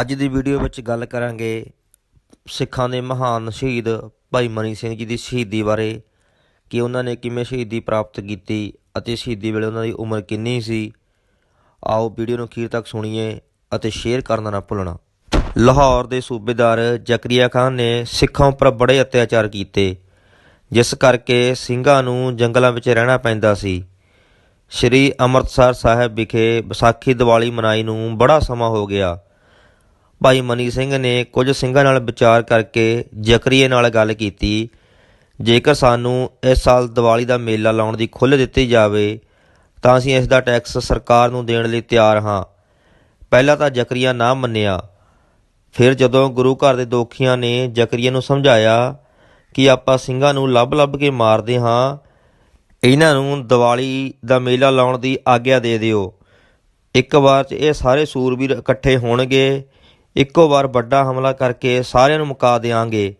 ਅੱਜ ਦੀ ਵੀਡੀਓ ਵਿੱਚ ਗੱਲ ਕਰਾਂਗੇ ਸਿੱਖਾਂ ਦੇ ਮਹਾਨ ਸ਼ਹੀਦ ਭਾਈ ਮਨੀ ਸਿੰਘ ਜੀ ਦੀ ਸ਼ਹੀਦੀ ਬਾਰੇ, ਕਿ ਉਹਨਾਂ ਨੇ ਕਿਵੇਂ ਸ਼ਹੀਦੀ ਪ੍ਰਾਪਤ ਕੀਤੀ ਅਤੇ ਸ਼ਹੀਦੀ ਵੇਲੇ ਉਹਨਾਂ ਦੀ ਉਮਰ ਕਿੰਨੀ ਸੀ। ਆਓ ਵੀਡੀਓ ਨੂੰ ਅਖੀਰ ਤੱਕ ਸੁਣੀਏ ਅਤੇ ਸ਼ੇਅਰ ਕਰਨਾ ਨਾ ਭੁੱਲਣਾ। ਲਾਹੌਰ ਦੇ ਸੂਬੇਦਾਰ ਜ਼ਕਰੀਆ ਖਾਨ ਨੇ ਸਿੱਖਾਂ ਉੱਪਰ ਬੜੇ ਅਤਿਆਚਾਰ ਕੀਤੇ, ਜਿਸ ਕਰਕੇ ਸਿੰਘਾਂ ਨੂੰ ਜੰਗਲਾਂ ਵਿੱਚ ਰਹਿਣਾ ਪੈਂਦਾ ਸੀ। ਸ਼੍ਰੀ ਅੰਮ੍ਰਿਤਸਰ ਸਾਹਿਬ ਵਿਖੇ ਵਿਸਾਖੀ ਦੀਵਾਲੀ ਮਨਾਈ ਨੂੰ ਬੜਾ ਸਮਾਂ ਹੋ ਗਿਆ। ਭਾਈ ਮਨੀ ਸਿੰਘ ਨੇ ਕੁਝ ਸਿੰਘਾਂ ਨਾਲ ਵਿਚਾਰ ਕਰਕੇ ਜ਼ਕਰੀਏ ਨਾਲ ਗੱਲ ਕੀਤੀ। ਜੇਕਰ ਸਾਨੂੰ ਇਸ ਸਾਲ ਦੀਵਾਲੀ ਦਾ ਮੇਲਾ ਲਾਉਣ ਦੀ ਖੁੱਲ੍ਹ ਦਿੱਤੀ ਜਾਵੇ, ਤਾਂ ਅਸੀਂ ਇਸ ਦਾ ਟੈਕਸ ਸਰਕਾਰ ਨੂੰ ਦੇਣ ਲਈ ਤਿਆਰ ਹਾਂ। ਪਹਿਲਾਂ ਤਾਂ ਜ਼ਕਰੀਆ ਨਾ ਮੰਨਿਆ। ਫਿਰ ਜਦੋਂ ਗੁਰੂ ਘਰ ਦੇ ਦੋਖੀਆਂ ਨੇ ਜ਼ਕਰੀਆ ਨੂੰ ਸਮਝਾਇਆ ਕਿ ਆਪਾਂ ਸਿੰਘਾਂ ਨੂੰ ਲੱਭ-ਲੱਭ ਕੇ ਮਾਰਦੇ ਹਾਂ, ਇਹਨਾਂ ਨੂੰ ਦੀਵਾਲੀ ਦਾ ਮੇਲਾ ਲਾਉਣ ਦੀ ਆਗਿਆ ਦੇ ਦਿਓ। ਇੱਕ ਵਾਰ 'ਚ ਇਹ ਸਾਰੇ ਸੂਰਬੀਰ ਇਕੱਠੇ ਹੋਣਗੇ। ਇੱਕੋ ਵਾਰ ਵੱਡਾ ਹਮਲਾ ਕਰਕੇ ਸਾਰਿਆਂ ਨੂੰ ਮੁਕਾ ਦੇਵਾਂਗੇ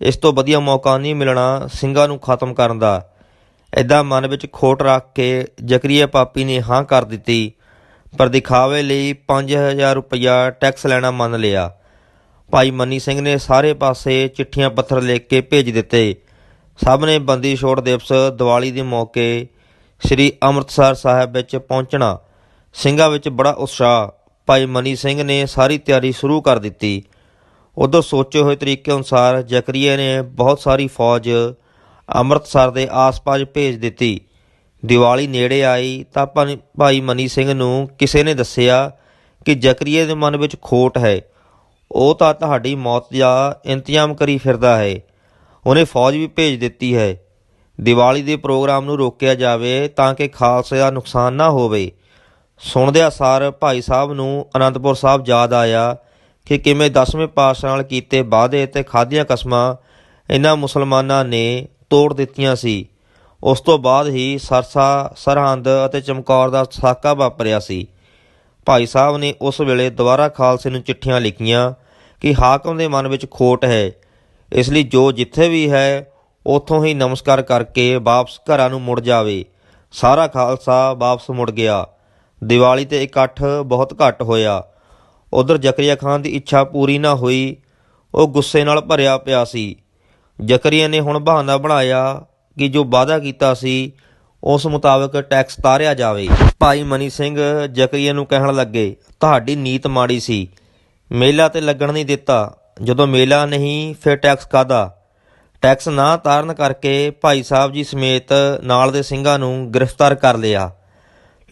ਇਸ ਤੋਂ ਵਧੀਆ ਮੌਕਾ ਨਹੀਂ ਮਿਲਣਾ ਸਿੰਘਾਂ ਨੂੰ ਖਤਮ ਕਰਨ ਦਾ। ਐਦਾਂ ਮਨ ਵਿੱਚ ਖੋਟ ਰੱਖ ਕੇ ਜ਼ਕਰੀਆ ਪਾਪੀ ਨੇ ਹਾਂ ਕਰ ਦਿੱਤੀ, ਪਰ ਦਿਖਾਵੇ ਲਈ 5000 ਰੁਪਇਆ ਟੈਕਸ ਲੈਣਾ ਮੰਨ ਲਿਆ। ਭਾਈ ਮੰਨੀ ਸਿੰਘ ਨੇ ਸਾਰੇ ਪਾਸੇ ਚਿੱਠੀਆਂ ਪੱਥਰ ਲਿਖ ਕੇ ਭੇਜ ਦਿੱਤੇ। ਸਭ ਨੇ ਬੰਦੀ ਛੋੜ ਦਿਵਸ ਦੀਵਾਲੀ ਦੇ ਮੌਕੇ ਸ੍ਰੀ ਅੰਮ੍ਰਿਤਸਰ ਸਾਹਿਬ ਵਿੱਚ ਪਹੁੰਚਣਾ। ਸਿੰਘਾਂ ਵਿੱਚ ਬੜਾ ਉਤਸ਼ਾਹ। ਭਾਈ ਮਨੀ ਸਿੰਘ ਨੇ ਸਾਰੀ ਤਿਆਰੀ ਸ਼ੁਰੂ ਕਰ ਦਿੱਤੀ। ਉਧਰ ਸੋਚੇ ਹੋਏ ਤਰੀਕੇ ਅਨੁਸਾਰ ਜ਼ਕਰੀਆ ਨੇ ਬਹੁਤ ਸਾਰੀ ਫੌਜ ਅੰਮ੍ਰਿਤਸਰ ਦੇ ਆਸ-ਪਾਸ ਭੇਜ ਦਿੱਤੀ। ਦੀਵਾਲੀ ਨੇੜੇ ਆਈ ਤਾਂ ਭਾਈ- ਭਾਈ ਮਨੀ ਸਿੰਘ ਨੂੰ ਕਿਸੇ ਨੇ ਦੱਸਿਆ ਕਿ ਜ਼ਕਰੀਆ ਦੇ ਮਨ ਵਿੱਚ ਖੋਟ ਹੈ। ਉਹ ਤਾਂ ਤੁਹਾਡੀ ਮੌਤ ਦਾ ਇੰਤਜ਼ਾਮ ਕਰੀ ਫਿਰਦਾ ਹੈ। ਉਹਨੇ ਫੌਜ ਵੀ ਭੇਜ ਦਿੱਤੀ ਹੈ। ਦੀਵਾਲੀ ਦੇ ਪ੍ਰੋਗਰਾਮ ਨੂੰ ਰੋਕਿਆ ਜਾਵੇ ਤਾਂ ਕਿ ਖਾਲਸੇ ਦਾ ਨੁਕਸਾਨ ਨਾ ਹੋਵੇ। ਸੁਣਦਿਆਂ ਸਾਰ ਭਾਈ ਸਾਹਿਬ ਨੂੰ ਅਨੰਦਪੁਰ ਸਾਹਿਬ ਯਾਦ ਆਇਆ ਕਿ ਕਿਵੇਂ ਦਸਵੇਂ ਪਾਤਸ਼ਾਹ ਨਾਲ ਕੀਤੇ ਵਾਅਦੇ ਤੇ ਖਾਧੀਆਂ ਕਸਮਾਂ ਇਹਨਾਂ ਮੁਸਲਮਾਨਾਂ ਨੇ ਤੋੜ ਦਿੱਤੀਆਂ ਸੀ। ਉਸ ਤੋਂ ਬਾਅਦ ਹੀ ਸਰਸਾ, ਸਰਹੰਦ ਅਤੇ ਚਮਕੌਰ ਦਾ ਸਾਕਾ ਵਾਪਰਿਆ ਸੀ। ਭਾਈ ਸਾਹਿਬ ਨੇ ਉਸ ਵੇਲੇ ਦੁਬਾਰਾ ਖਾਲਸੇ ਨੂੰ ਚਿੱਠੀਆਂ ਲਿਖੀਆਂ ਕਿ ਹਾਕਮ ਦੇ ਮਨ ਵਿੱਚ ਖੋਟ ਹੈ। ਇਸ ਲਈ ਜੋ ਜਿੱਥੇ ਵੀ ਹੈ, ਉਥੋਂ ਹੀ ਨਮਸਕਾਰ ਕਰਕੇ ਵਾਪਸ ਘਰਾਂ ਨੂੰ ਮੁੜ ਜਾਵੇ। ਸਾਰਾ ਖਾਲਸਾ ਵਾਪਸ ਮੁੜ ਗਿਆ। ਦੀਵਾਲੀ ਤੇ ਇਕੱਠ ਬਹੁਤ ਘੱਟ ਹੋਇਆ। ਉਧਰ ਜ਼ਕਰੀਆ ਖਾਨ ਦੀ ਇੱਛਾ ਪੂਰੀ ਨਾ ਹੋਈ, ਉਹ ਗੁੱਸੇ ਨਾਲ ਭਰਿਆ ਪਿਆ ਸੀ। ਜ਼ਕਰੀਆ ਨੇ ਹੁਣ ਬਹਾਨਾ ਬਣਾਇਆ ਕਿ ਜੋ ਵਾਅਦਾ ਕੀਤਾ ਸੀ, ਉਸ ਮੁਤਾਬਕ ਟੈਕਸ ਤਾਰਿਆ ਜਾਵੇ। ਭਾਈ ਮਨੀ ਸਿੰਘ ਜ਼ਕਰੀਆ ਨੂੰ ਕਹਿਣ ਲੱਗੇ, ਤੁਹਾਡੀ ਨੀਤ ਮਾੜੀ ਸੀ। ਮੇਲਾ ਤੇ ਲੱਗਣ ਨਹੀਂ ਦਿੱਤਾ। ਜਦੋਂ ਮੇਲਾ ਨਹੀਂ, ਫਿਰ ਟੈਕਸ ਕਾਦਾ ਟੈਕਸ ਨਾ ਤਾਰਨ ਕਰਕੇ ਭਾਈ ਸਾਹਿਬ ਜੀ ਸਮੇਤ ਨਾਲ ਦੇ ਸਿੰਘਾਂ ਨੂੰ ਗ੍ਰਿਫਤਾਰ ਕਰ ਲਿਆ।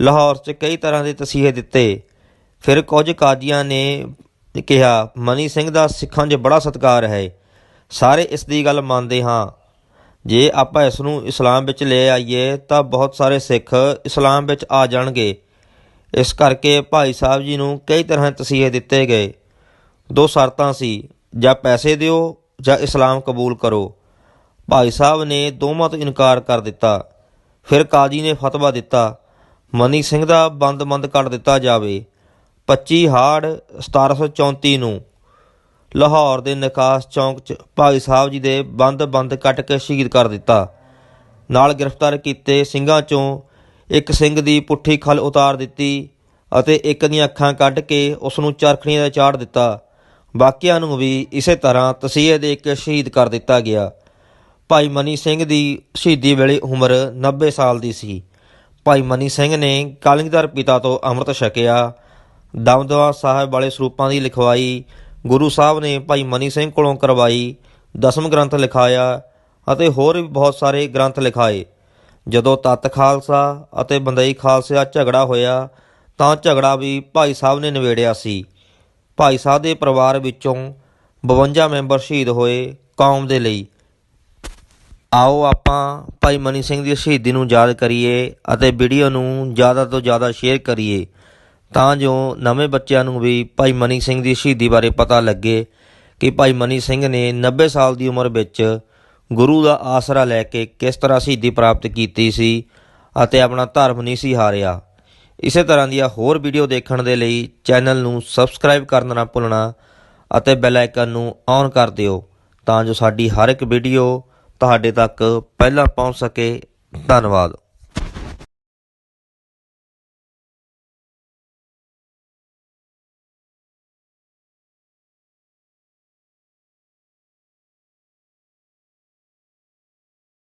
ਲਾਹੌਰ 'ਚ ਕਈ ਤਰ੍ਹਾਂ ਦੇ ਤਸੀਹੇ ਦਿੱਤੇ। ਫਿਰ ਕੁਝ ਕਾਜ਼ੀਆਂ ਨੇ ਕਿਹਾ, ਮਨੀ ਸਿੰਘ ਦਾ ਸਿੱਖਾਂ 'ਚ ਬੜਾ ਸਤਿਕਾਰ ਹੈ। ਸਾਰੇ ਇਸ ਦੀ ਗੱਲ ਮੰਨਦੇ ਹਾਂ। ਜੇ ਆਪਾਂ ਇਸ ਨੂੰ ਇਸਲਾਮ ਵਿੱਚ ਲੈ ਆਈਏ, ਤਾਂ ਬਹੁਤ ਸਾਰੇ ਸਿੱਖ ਇਸਲਾਮ ਵਿੱਚ ਆ ਜਾਣਗੇ। ਇਸ ਕਰਕੇ ਭਾਈ ਸਾਹਿਬ ਜੀ ਨੂੰ ਕਈ ਤਰ੍ਹਾਂ ਦੇ ਤਸੀਹੇ ਦਿੱਤੇ ਗਏ। ਦੋ ਸ਼ਰਤਾਂ ਸੀ, ਜਾਂ ਪੈਸੇ ਦਿਓ, ਜਾਂ ਇਸਲਾਮ ਕਬੂਲ ਕਰੋ। ਭਾਈ ਸਾਹਿਬ ਨੇ ਦੋਵਾਂ ਤੋਂ ਇਨਕਾਰ ਕਰ ਦਿੱਤਾ। ਫਿਰ ਕਾਜ਼ੀ ਨੇ ਫਤਵਾ ਦਿੱਤਾ। ਮਨੀ ਸਿੰਘ ਦਾ ਬੰਦ-ਬੰਦ ਕਰ ਦਿੱਤਾ ਜਾਵੇ। 25 ਹਾੜ 1734 ਨੂੰ ਲਾਹੌਰ ਦੇ ਨਿਕਾਸ ਚੌਂਕ 'ਚ ਭਾਈ ਸਾਹਿਬ ਜੀ ਦੇ ਬੰਦ-ਬੰਦ ਕੱਟ ਕੇ ਸ਼ਹੀਦ ਕਰ ਦਿੱਤਾ। ਨਾਲ ਗ੍ਰਿਫਤਾਰ ਕੀਤੇ ਸਿੰਘਾਂ 'ਚੋਂ ਇੱਕ ਸਿੰਘ ਦੀ ਪੁੱਠੀ ਖਲ ਉਤਾਰ ਦਿੱਤੀ ਅਤੇ ਇੱਕ ਦੀਆਂ ਅੱਖਾਂ ਕੱਢ ਕੇ ਉਸ ਨੂੰ ਚਰਖਣੀ ਦਾ ਚਾੜ ਦਿੱਤਾ। ਬਾਕੀਆਂ ਨੂੰ ਵੀ ਇਸੇ ਤਰ੍ਹਾਂ ਤਸੀਹੇ ਦੇ ਕੇ ਸ਼ਹੀਦ ਕਰ ਦਿੱਤਾ ਗਿਆ। ਭਾਈ ਮਨੀ ਸਿੰਘ ਦੀ ਸ਼ਹੀਦੀ ਵੇਲੇ ਉਮਰ 90 ਸਾਲ ਦੀ ਸੀ। ਭਾਈ ਮਨੀ ਸਿੰਘ ਨੇ ਕਾਲਿੰਗਦਰ ਪਿਤਾ ਤੋਂ ਅੰਮ੍ਰਿਤ ਛਕਿਆ। ਦਮਦਮਾ ਸਾਹਿਬ ਵਾਲੇ ਸਰੂਪਾਂ ਦੀ ਲਿਖਵਾਈ ਗੁਰੂ ਸਾਹਿਬ ਨੇ ਭਾਈ ਮਨੀ ਸਿੰਘ ਕੋਲੋਂ ਕਰਵਾਈ, ਦਸਮ ਗ੍ਰੰਥ ਲਿਖਾਇਆ ਅਤੇ ਹੋਰ ਵੀ ਬਹੁਤ ਸਾਰੇ ਗ੍ਰੰਥ ਲਿਖਾਏ। ਜਦੋਂ ਤਤ ਖਾਲਸਾ ਅਤੇ ਬੰਦਈ ਖਾਲਸੇ ਦਾ ਝਗੜਾ ਹੋਇਆ ਤਾਂ ਝਗੜਾ ਵੀ ਭਾਈ ਸਾਹਿਬ ਨੇ ਨਿਬੇੜਿਆ ਸੀ। ਭਾਈ ਸਾਹਿਬ ਦੇ ਪਰਿਵਾਰ ਵਿੱਚੋਂ 52 ਮੈਂਬਰ ਸ਼ਹੀਦ ਹੋਏ ਕੌਮ ਦੇ ਲਈ। ਆਓ ਆਪਾਂ ਭਾਈ ਮਨੀ ਸਿੰਘ ਦੀ ਸ਼ਹੀਦੀ ਨੂੰ ਯਾਦ ਕਰੀਏ ਅਤੇ ਵੀਡੀਓ ਨੂੰ ਜ਼ਿਆਦਾ ਤੋਂ ਜ਼ਿਆਦਾ ਸ਼ੇਅਰ ਕਰੀਏ, ਤਾਂ ਜੋ ਨਵੇਂ ਬੱਚਿਆਂ ਨੂੰ ਵੀ ਭਾਈ ਮਨੀ ਸਿੰਘ ਦੀ ਸ਼ਹੀਦੀ ਬਾਰੇ ਪਤਾ ਲੱਗੇ ਕਿ ਭਾਈ ਮਨੀ ਸਿੰਘ ਨੇ 90 ਸਾਲ ਦੀ ਉਮਰ ਵਿੱਚ ਗੁਰੂ ਦਾ ਆਸਰਾ ਲੈ ਕੇ ਕਿਸ ਤਰ੍ਹਾਂ ਸ਼ਹੀਦੀ ਪ੍ਰਾਪਤ ਕੀਤੀ ਸੀ ਅਤੇ ਆਪਣਾ ਧਰਮ ਨਹੀਂ ਸੀ ਹਾਰਿਆ। ਇਸੇ ਤਰ੍ਹਾਂ ਦੀਆਂ ਹੋਰ ਵੀਡੀਓ ਦੇਖਣ ਦੇ ਲਈ ਚੈਨਲ ਨੂੰ ਸਬਸਕ੍ਰਾਈਬ ਕਰਨਾ ਨਾ ਭੁੱਲਣਾ ਅਤੇ ਬੈਲ ਆਈਕਨ ਨੂੰ ਔਨ ਕਰ ਦਿਓ, ਤਾਂ ਜੋ ਸਾਡੀ ਹਰ ਇੱਕ ਵੀਡੀਓ ਤੁਹਾਡੇ ਤੱਕ ਪਹਿਲਾਂ ਪਹੁੰਚ ਸਕੇ। ਧੰਨਵਾਦ।